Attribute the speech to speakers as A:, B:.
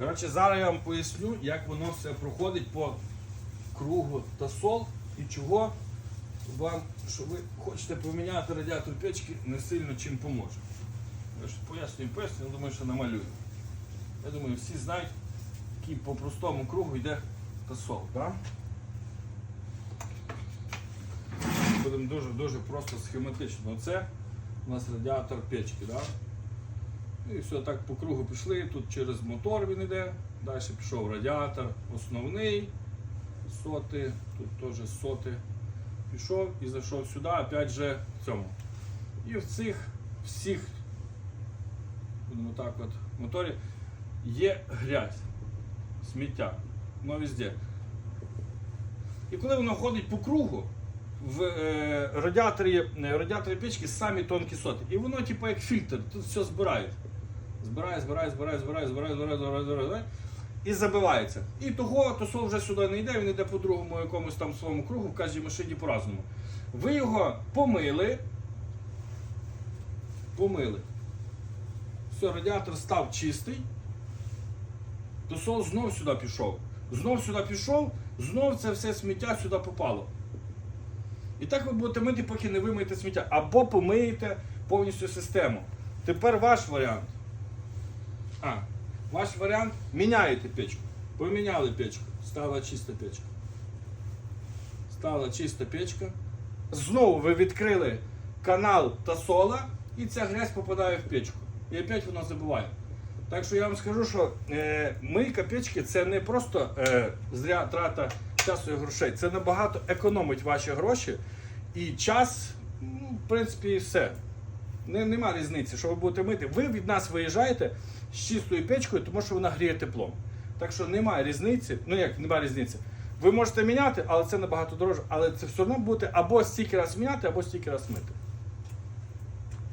A: Коротше, зараз я вам поясню, як воно все проходить по кругу та сол і чого вам, що ви хочете поміняти радіатор печки, не сильно чим поможе. Пояснюю, пояснюю, я думаю, що намалюю. Я думаю, всі знають, який по простому кругу йде тасол. Да? Будемо дуже-дуже просто схематично. Оце у нас радіатор печки. Да? І все так по кругу пішли. Тут через мотор він йде. Далі пішов радіатор основний, соти, тут теж соти. Пішов і зайшов сюди, опять же в цьому. І в цих всіх будемо так от моторі є грязь, сміття. Воно везде. І коли воно ходить по кругу, в е, радіаторі, е, радіаторі печки самі тонкі соти. І воно, типу, як фільтр, тут все збирає. Збирає, збирає, збирає, збирає, збирає, збирає, збирає, збирає, збирає. І забивається. І того тосол вже сюди не йде, він йде по другому якомусь там своєму кругу, в кожній машині по-разному. Ви його помили. Помили. Все, радіатор став чистий. Тосол знов сюди пішов. Знов сюди пішов, знов це все сміття сюди попало. І так ви будете мити, поки не вимиєте сміття. Або помиєте повністю систему. Тепер ваш варіант. А, ваш варіант міняєте печку. Поміняли печку. Стала чиста печка. Стала чиста печка. Знову ви відкрили канал Тасола, і ця грязь попадає в печку. І опять воно забуває. Так що я вам скажу, що е, мийка печки це не просто е, зря трата часу і грошей. Це набагато економить ваші гроші і час, ну, в принципі, і все. Не, нема різниці, що ви будете мити. Ви від нас виїжджаєте з чистою печкою, тому що вона гріє теплом. Так що немає різниці. Ну як немає різниці. Ви можете міняти, але це набагато дорожче. Але це все одно будете або стільки раз міняти, або стільки раз мити.